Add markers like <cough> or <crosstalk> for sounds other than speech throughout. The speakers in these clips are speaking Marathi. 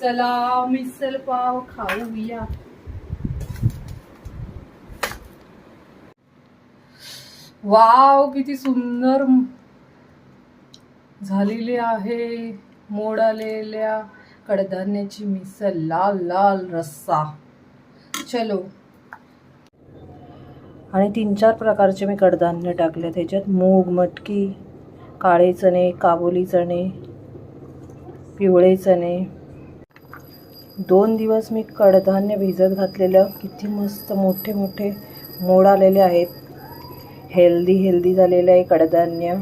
चला मिसल पाव खाऊया. वाव किती सुंदर झालेले आहे. मोड आलेल्या कडधान्याची मिसल लाल लाल रस्सा. चलो. आणि तीन चार प्रकारचे मी कडधान्य टाकले त्याच्यात मूग मटकी काळे चणे काबुली चणे पिवळे चणे दोन दिवस मी कडधान्य भिजत घातलेलं किती मस्त मोठे मोठे मोड आलेले आहेत. हेल्दी हेल्दी झालेले आहे कडधान्य.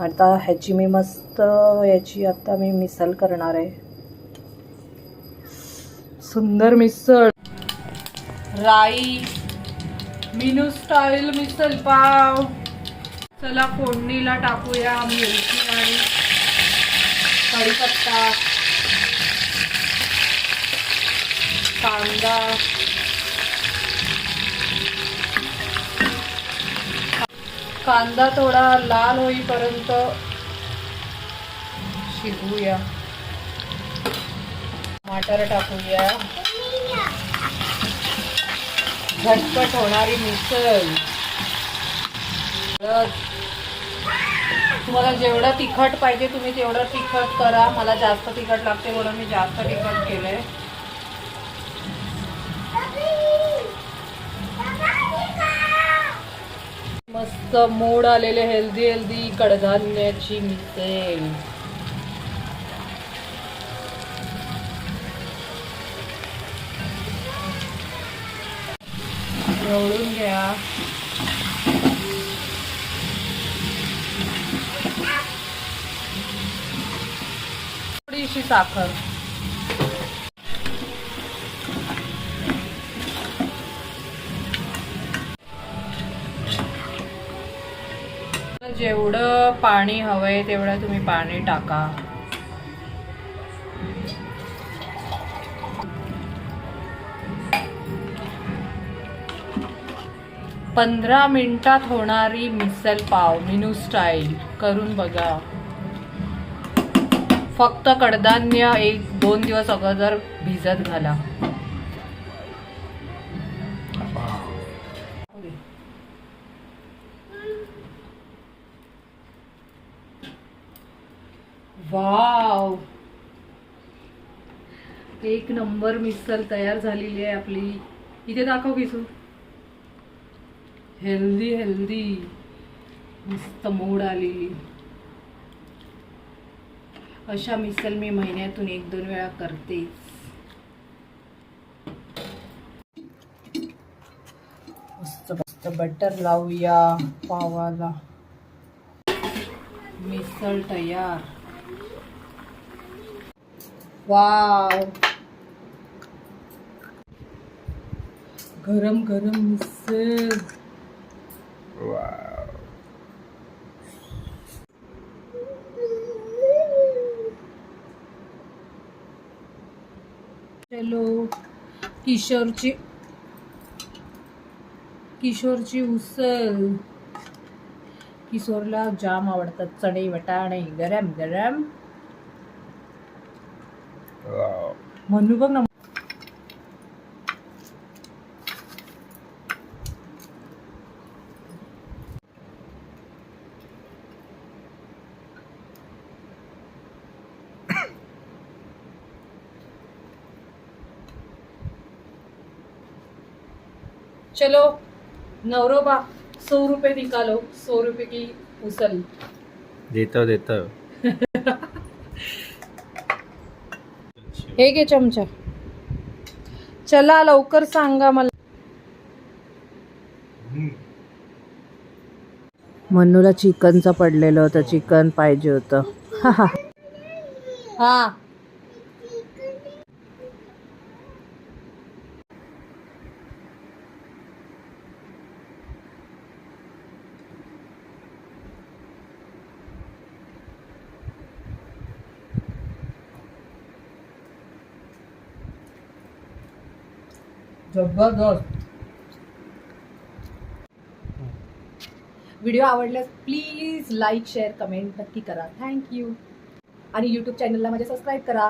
आता ह्याची मी मस्त याची आता मी मिसल करणार आहे. सुंदर मिसळ. राई मिनू स्टाईल मिसल पाव. चला फोडणीला टाकूया मिरची आणि कढीपत्ता. कांदा कांदा थोडा लाल होईपर्यंत शिजवूया टमाटर टाकूया. झटपट होणारी मिसळ. तुम्हाला जेवढं तिखट पाहिजे तुम्ही तेवढं तिखट करा. मला जास्त तिखट लागते म्हणून मी जास्त तिखट केलंय. मस्त मोड आलेले हेल्दी हेल्दी कडधान्याची मिसेल ढवळून घ्या. थोडीशी साखर. जेवढं पाणी हवंय तेवढं तुम्ही पाणी टाका. पंधरा मिनिटात होणारी मिसल पाव मिनू स्टाईल करून बघा. फक्त कडधान्य एक दोन दिवस अगोदर भिजत घाला. वाव. एक नंबर मिसल तयार झालेली आहे आपली. इथे दाखव किसू हेल्दी हेल्दी. मस्त मोड आलेली अशा मिसल मी महिन्यातून एक दोन वेळा करतेच मस्त मस्त बटर लावूया पावाला. मिसळ तयार. वाव. गरम गरम मिसळ. चलो किशोरची किशोरची उसल किशोरला जाम आवडतात चणे वटाणे गरम गरम. म्हणू बघ ना. चलो नवरोबा सौ रुपये निकालो सौ रुपये की उसल. देता देतो. <laughs> हे घे चमचा. चला लवकर सांगा मला. मनूला चिकनचं पडलेलं होतं. चिकन पाहिजे होतं. <laughs> हा. जबरदस्त. व्हिडिओ आवडल्यास प्लीज लाईक शेअर कमेंट नक्की करा. थँक्यू आणि यूट्यूब चॅनलला माझ्या सबस्क्राईब करा.